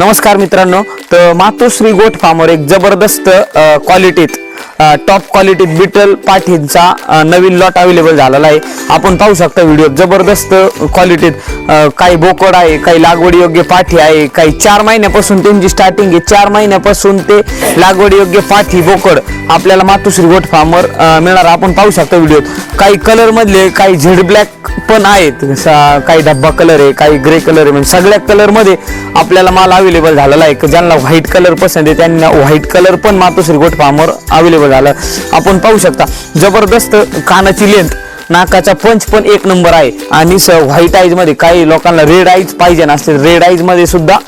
नमस्कार मित्रांनो. तर मातोश्री गोट फार्मर एक जबरदस्त क्वालिटीत टॉप क्वालिटीत बिटल पाठींचा नवीन लॉट अवेलेबल झालेला आहे. आपण पाहू शकता व्हिडिओ जबरदस्त क्वालिटीत काही बोकड आहे काही लागवडी योग्य पाठी आहे काही चार महिन्यापासून त्यांची स्टार्टिंग आहे. चार महिन्यापासून ते लागवडी योग्य पाठी बोकड आपल्याला मातोश्री गोट फार्मवर मिळणार. आपण पाहू शकता व्हिडिओत काही कलरमधले काही झेड ब्लॅक पण आहेत. सा- काही डब्बा कलर आहे काही ग्रे कलर आहे. म्हणजे सगळ्या कलरमध्ये आपल्याला माल अवेलेबल झालेला आहे. ज्यांना व्हाईट कलर पसंत आहे त्यांना व्हाईट कलर पण मातोश्री गोट फार्मवर अवेलेबल झालं. आपण पाहू शकता जबरदस्त कानाची लेंथ नाकाचा पंच पण एक नंबर आहे. आणि स व्हाईट आईजमध्ये काही लोकांना रेड आईज पाहिजे नसते रेड आईजमध्ये सुद्धा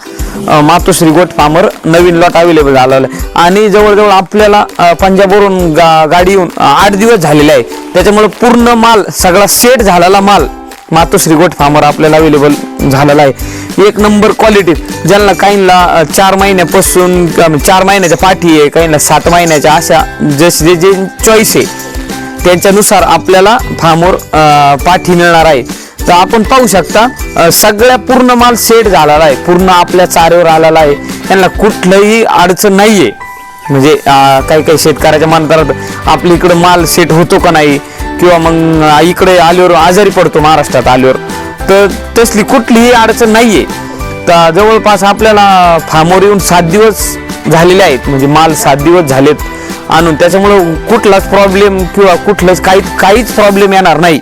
मातोश्री गोट फार्मर नवीन लॉट अवेलेबल झालेला आहे. आणि जवळजवळ आपल्याला पंजाबवरून गा गाडी येऊन आठ दिवस झालेले आहे. त्याच्यामुळे पूर्ण माल सगळा सेट झालेला माल मातोश्री गोट फार्मर आपल्याला अवेलेबल झालेला आहे. एक नंबर क्वालिटी ज्यांना काहींना चार महिन्यापासून चार महिन्याच्या पाठी आहे काहींना सात महिन्याच्या अशा जसे जे जे चॉईस आहे त्यांच्यानुसार आपल्याला फार्मवर पाठी मिळणार आहे. तर आपण पाहू शकता सगळ्या पूर्ण माल सेट झालेला आहे पूर्ण आपल्या चाऱ्यावर आलेला आहे. त्यांना कुठलंही अडचण नाही आहे म्हणजे काही काही शेतकऱ्याच्या मानकरात आपल्या इकडं माल सेट होतो का नाही किंवा मग इकडे आल्यावर आजारी पडतो महाराष्ट्रात आल्यावर. तर तसली कुठलीही अडचण नाही आहे तर जवळपास आपल्याला फार्मवर येऊन सात दिवस झालेले आहेत. म्हणजे माल सात दिवस झालेत. आणून त्याच्यामुळं कुठलाच प्रॉब्लेम किंवा कुठलंच काही काहीच प्रॉब्लेम येणार नाही.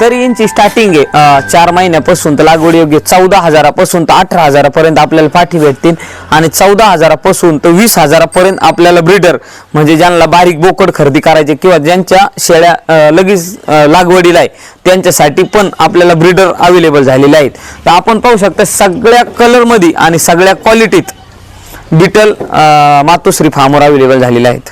तर यांची स्टार्टिंग आहे. चार महिन्यापासून तर लागवड योग्य चौदा हजारापासून तर अठरा हजारापर्यंत आपल्याला पाठी भेटतील. आणि चौदा हजारापासून तर वीस हजारापर्यंत आपल्याला ब्रीडर म्हणजे ज्यांना बारीक बोकड खरेदी करायचे किंवा ज्यांच्या शेळ्या लगेच लागवडीला आहे त्यांच्यासाठी पण आपल्याला ब्रीडर अवेलेबल झालेले आहेत. तर आपण पाहू शकता सगळ्या कलरमध्ये आणि सगळ्या क्वालिटीत बिटल मातोश्री फार्मवर अवेलेबल झालेले आहेत.